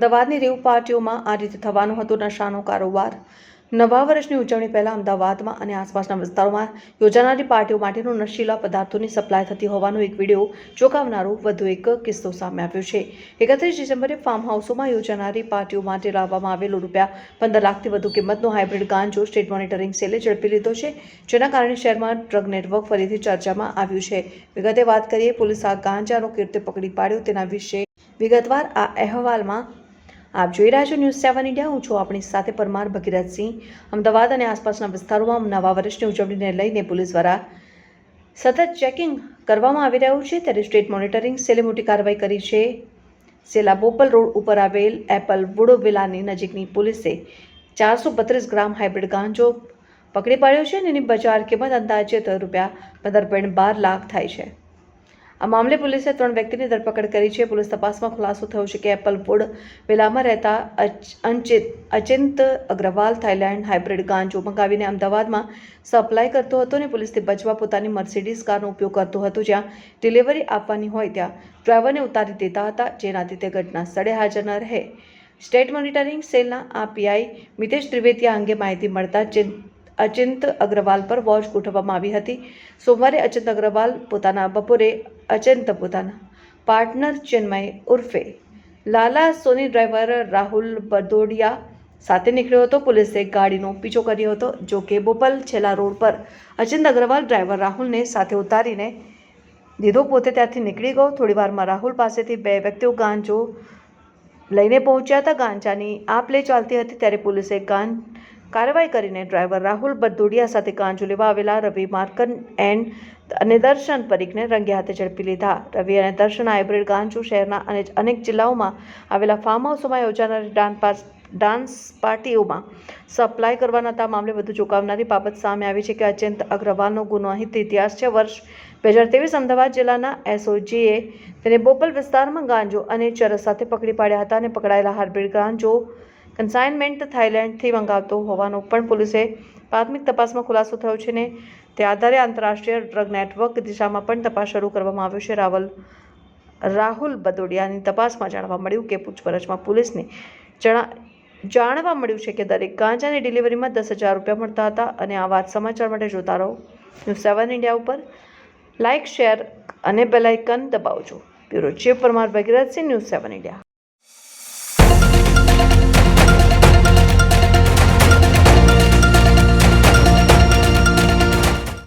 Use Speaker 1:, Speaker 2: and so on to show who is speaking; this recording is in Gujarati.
Speaker 1: અમદાવાદની રેવ પાર્ટીઓમાં આ રીતે થવાનો હતો નશાનો કારોબાર. નવા વર્ષની ઉજવણી પહેલા અમદાવાદમાં અને આસપાસના વિસ્તારોમાં યોજાનારી પાર્ટીઓ માટેનું નશીલા પદાર્થોની સપ્લાય થતી હોવાનો એક વીડિયો ચોંકાવનારો વધુ એક કિસ્સો સામે આવ્યો છે. એકત્રીસ ડિસેમ્બરે ફાર્મ હાઉસોમાં યોજાનારી પાર્ટીઓ માટે લાવવામાં આવેલો રૂપિયા પંદર લાખથી વધુ કિંમતનો હાઇબ્રિડ ગાંજો સ્ટેટ મોનિટરિંગ સેલે ઝડપી લીધો છે, જેના કારણે શહેરમાં ડ્રગ નેટવર્ક ફરીથી ચર્ચામાં આવ્યું છે. વિગતે વાત કરીએ, પોલીસ આ ગાંજાનો કીર્તિ પકડી પાડ્યો તેના વિશે વિગતવાર આ અહેવાલમાં આપ જોઈ રહ્યા છો ન્યૂઝ સેવન ઇન્ડિયા. હું છું આપણી સાથે પરમાર ભગીરથસિંહ. અમદાવાદ અને આસપાસના વિસ્તારોમાં નવા વર્ષની ઉજવણીને લઈને પોલીસ દ્વારા સતત ચેકિંગ કરવામાં આવી રહ્યું છે. ત્યારે સ્ટેટ મોનિટરિંગ સેલે મોટી કાર્યવાહી કરી છે. સેલા બોપલ રોડ ઉપર આવેલ એપલ વુડો વિલાની નજીકની પોલીસે ચારસો બત્રીસ ગ્રામ હાઇબ્રિડ ગાંજો પકડી પાડ્યો છે અને એની બજાર કિંમત અંદાજે રૂપિયા પંદર પોઈન્ટ બાર લાખ થાય છે. આ મામલે પોલીસે ત્રણ વ્યક્તિની ધરપકડ કરી છે. પોલીસ તપાસમાં ખુલાસો થયો છે કે એપલ વુડ વેલામાં રહેતા અચ- અંચિત, અચિંત અગ્રવાલ થાઇલેન્ડ હાઇબ્રિડ ગાંજો મંગાવીને અમદાવાદમાં સપ્લાય કરતો હતો અને પોલીસથી બચવા પોતાની મર્સિડીઝ કારનો ઉપયોગ કરતો હતો. જ્યાં ડિલિવરી આપવાની હોય ત્યાં ડ્રાઈવરને ઉતારી દેતા હતા જેનાથી તે ઘટના સ્થળે હાજર ન રહે. સ્ટેટ મોનિટરિંગ સેલના આ પીઆઈ મિતેશ ત્રિવેદી આ અંગે માહિતી મળતા અચિંત અગ્રવાલ પર વોચ ગોઠવવામાં આવી હતી. સોમવારે અચિંત અગ્રવાલ પોતાના બપોરે અચિંત પોતાના પાર્ટનર ચિન્મય ઉર્ફે લાલા સોની ડ્રાઈવર રાહુલ બદોડિયા સાથે નીકળ્યો હતો. પોલીસે ગાડીનો પીછો કર્યો હતો, જો કે બોપલ છેલ્લા રોડ પર અચિંત અગ્રવાલ ડ્રાઈવર રાહુલને સાથે ઉતારીને દીધો. પોતે ત્યાંથી નીકળી ગયો. થોડીવારમાં રાહુલ પાસેથી બે વ્યક્તિઓ ગાંજો લઈને પહોંચ્યા હતા. ગાંજાની આપ લે ચાલતી હતી ત્યારે પોલીસે ગાંજ કાર્યવાહી કરીને ડ્રાઈવર રાહુલ બદોડિયા સાથે ગાંજો લેવા આવેલા રવિ માર્કન એન્ડ અને દર્શન પરીખને રંગે હાથે ઝડપી લીધા. રવિ અને દર્શન હાઇબ્રિડ ગાંજુ શહેરના અને અનેક જિલ્લાઓમાં આવેલા ફાર્મ હાઉસોમાં યોજાનારી પાસ ડાન્સ પાર્ટીઓમાં સપ્લાય કરવાના હતા. મામલે વધુ ચોંકાવનારી બાબત સામે આવી છે કે અત્યંત અગ્રવાલનો ગુનાહિત ઇતિહાસ છે. વર્ષ બે હજાર ત્રેવીસ અમદાવાદ જિલ્લાના એસઓજીએ તેને બોપલ વિસ્તારમાં ગાંજો અને ચરસ સાથે પકડી પાડ્યા હતા અને પકડાયેલા હાર્બ્રિડ ગાંજો કન્સાઇનમેન્ટ થાઇલેન્ડથી મંગાવતો હોવાનો પણ પોલીસે પ્રાથમિક તપાસમાં ખુલાસો થયો છે ને તે આધારે આંતરરાષ્ટ્રીય ડ્રગ નેટવર્ક દિશામાં પણ તપાસ શરૂ કરવામાં આવ્યો છે. રાવલ, રાહુલ બદોડિયાની તપાસમાં જાણવા મળ્યું કે પૂછપરછમાં પોલીસને જણા, જાણવા મળ્યું છે કે દરેક ગાંજાની ડિલિવરીમાં દસ હજાર રૂપિયા મળતા હતા અને આ વાત સમાચાર માટે જોતા રહો. ન્યૂઝ સેવન ઇન્ડિયા ઉપર લાઇક શેર અને bell icon દબાવજો. Bureau chief Parmar Bhagirathsinh news seven India.